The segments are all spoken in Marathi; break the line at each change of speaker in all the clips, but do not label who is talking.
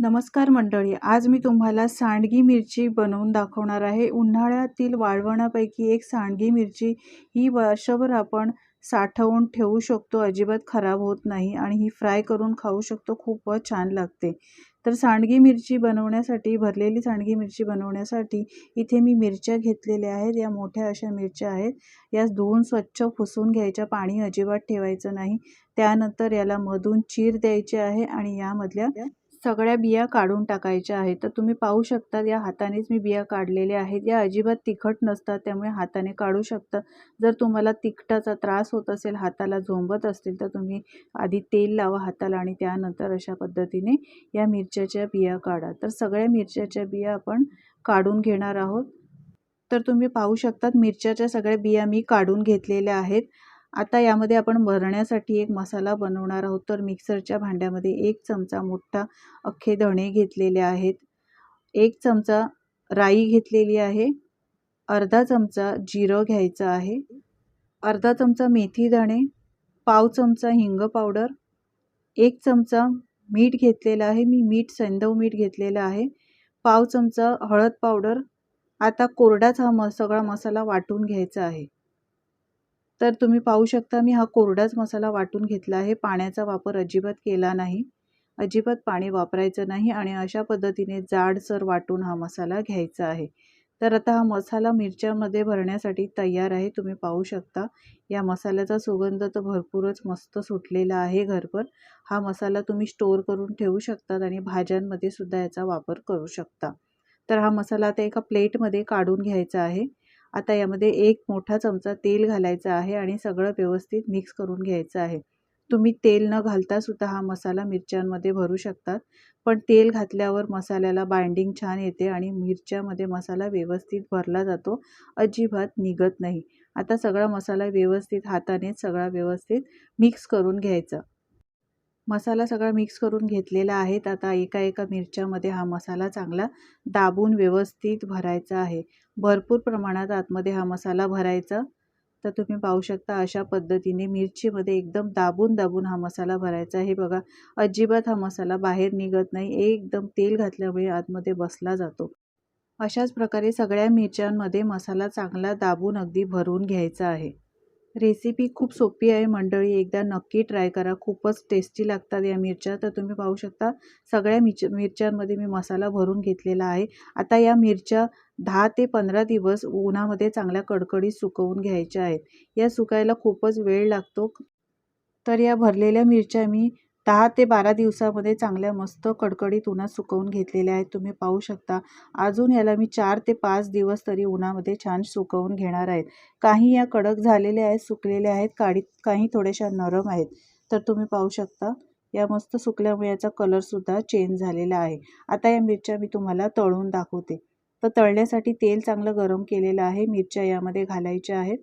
नमस्कार मंडळी आज मी तुम्हाला सांडगी मिरची बनवून दाखवणार आहे. उन्हाळ्यातील वाळवणापैकी एक सांडगी मिरची ही वर्षभर आपण साठवून ठेवू शकतो अजिबात खराब होत नाही आणि ही फ्राय करून खाऊ शकतो खूपच छान लागते. तर सांडगी मिरची बनवण्यासाठी भरलेली सांडगी मिरची बनवण्यासाठी इथे मी मिरच्या घेतलेल्या आहेत. या मोठ्या अशा मिरच्या आहेत. या धुवून स्वच्छ फुसून घ्यायच्या पाणी अजिबात ठेवायचं नाही. त्यानंतर याला मधून चीर द्यायचे आहे आणि यामधल्या सगळ्या बिया काढून टाकायच्या आहेत. तर तुम्ही पाहू शकता या हातानेच मी बिया काढलेल्या आहेत. या अजिबात तिखट नसतात त्यामुळे हाताने काढू शकता. जर तुम्हाला तिखटाचा त्रास होत असेल हाताला झोंबत असतील तर तुम्ही आधी तेल लावा हाताला आणि त्यानंतर अशा पद्धतीने या मिरच्याच्या बिया काढा. तर सगळ्या मिरच्याच्या बिया आपण काढून घेणार आहोत. तर तुम्ही पाहू शकतात मिरच्याच्या सगळ्या बिया मी काढून घेतलेल्या आहेत. आता यामध्ये आपण भरण्यासाठी एक मसाला बनवणार आहोत. तर मिक्सरच्या भांड्यामध्ये एक चमचा मोठा अख्खे धणे घेतलेले आहेत. एक चमचा राई घेतलेली आहे. अर्धा चमचा जिरं घ्यायचं आहे. अर्धा चमचा मेथी दाणे पाव चमचा हिंग पावडर. एक चमचा मीठ घेतलेलं आहे. मी मीठ सैंदव मीठ घेतलेलं आहे. पाव चमचा हळद पावडर. आता कोरडाच हा म सगळा मसाला वाटून घ्यायचा आहे. तर तुम्ही पाहू शकता मी हा कोरडाच मसाला वाटून घेतला आहे. पाण्याचा वापर अजिबात केला नाही. अजिबात पाणी वापरायचं नाही आणि अशा पद्धतीने जाडसर वाटून हा मसाला घ्यायचा आहे. तर आता हा मसाला मिरच्यामध्ये भरण्यासाठी तयार आहे. तुम्ही पाहू शकता या मसाल्याचा सुगंध तर भरपूरच मस्त सुटलेला आहे घरभर. हा मसाला तुम्ही स्टोअर करून ठेवू शकतात आणि भाज्यांमध्ये सुद्धा याचा वापर करू शकता. तर हा मसाला आता एका प्लेटमध्ये काढून घ्यायचा आहे. आता यामध्ये एक मोठा चमचा तेल घालायचा आहे आणि सगळं व्यवस्थित मिक्स करून घ्यायचं आहे. तुम्ही तेल न घालता सुद्धा हा मसाला मिरच्यांमध्ये भरू शकतात. पण तेल घातल्यावर मसाल्याला बाइंडिंग छान येते आणि मिरच्यामध्ये मसाला व्यवस्थित भरला जातो. अजिबात निघत नाही. आता सगळा मसाला व्यवस्थित हातानेच सगळा व्यवस्थित मिक्स करून घ्यायचा. मसाला सगळा मिक्स करून घेतलेला आहे. आता एका एका मिरच्यामध्ये हा मसाला चांगला दाबून व्यवस्थित भरायचा आहे. भरपूर प्रमाणात आतमध्ये हा मसाला भरायचा. तर तुम्ही पाहू शकता अशा पद्धतीने मिरचीमध्ये एकदम दाबून दाबून हा मसाला भरायचा हे बघा अजिबात हा मसाला बाहेर निघत नाही. एकदम तेल घातल्यामुळे आतमध्ये बसला जातो. अशाच प्रकारे सगळ्या मिरच्यांमध्ये मसाला चांगला दाबून अगदी भरून घ्यायचा आहे. रेसिपी खूप सोपी आहे मंडळी. एकदा नक्की ट्राय करा. खूपच टेस्टी लागतात या मिरच्या. तर तुम्ही पाहू शकता सगळ्या मिच मिरच्यांमध्ये मी मसाला भरून घेतलेला आहे. आता या मिरच्या दहा ते पंधरा दिवस उन्हामध्ये चांगल्या कडकडीत सुकवून घ्यायच्या आहेत. या सुकायला खूपच वेळ लागतो. तर या भरलेल्या मिरच्या मी दहा ते बारा दिवसामध्ये चांगल्या मस्त कडकडीत उन्हात सुकवून घेतलेल्या आहेत. तुम्ही पाहू शकता अजून याला मी चार ते पाच दिवस तरी उन्हामध्ये छान सुकवून घेणार आहेत. काही या कडक झालेल्या आहेत सुकलेल्या आहेत काडीत काही थोड्याशा नरम आहेत. तर तुम्ही पाहू शकता या मस्त सुकल्यामुळे याचा कलरसुद्धा चेंज झालेला आहे. आता या मिरच्या मी तुम्हाला तळून दाखवते. तर तळण्यासाठी तेल चांगलं गरम केलेलं आहे. मिरच्या यामध्ये घालायच्या आहेत.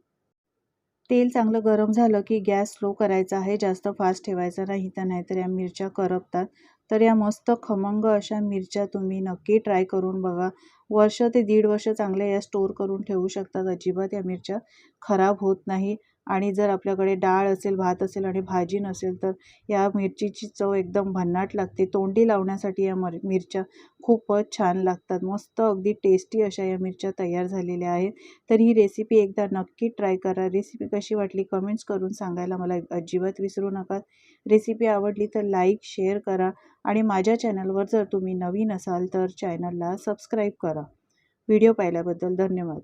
तेल चांगलं गरम झालं की गॅस स्लो करायचा आहे जास्त फास्ट ठेवायचा नाही तर नाहीतर या मिरच्या करपतात. तर या मस्त खमंग अशा मिरच्या तुम्ही नक्की ट्राय करून बघा. वर्ष ते दीड वर्ष चांगल्या या स्टोअर करून ठेवू शकतात. अजिबात या मिरच्या खराब होत नाही. आणि जर आपल्याकडे डाळ असेल भात असेल आणि भाजी नसेल तर या मिरचीची चव एकदम भन्नाट लागते. तोंडी लावण्यासाठी या मर मिरच्या खूपच छान लागतात. मस्त अगदी टेस्टी अशा या मिरच्या तयार झालेल्या आहेत. तर ही रेसिपी एकदा नक्की ट्राय करा. रेसिपी कशी वाटली कमेंट्स करून सांगायला मला अजिबात विसरू नका. रेसिपी आवडली तर लाईक शेअर करा आणि माझ्या चॅनलवर जर तुम्ही नवीन असाल तर चॅनलला सबस्क्राईब करा. व्हिडिओ पाहिल्याबद्दल धन्यवाद.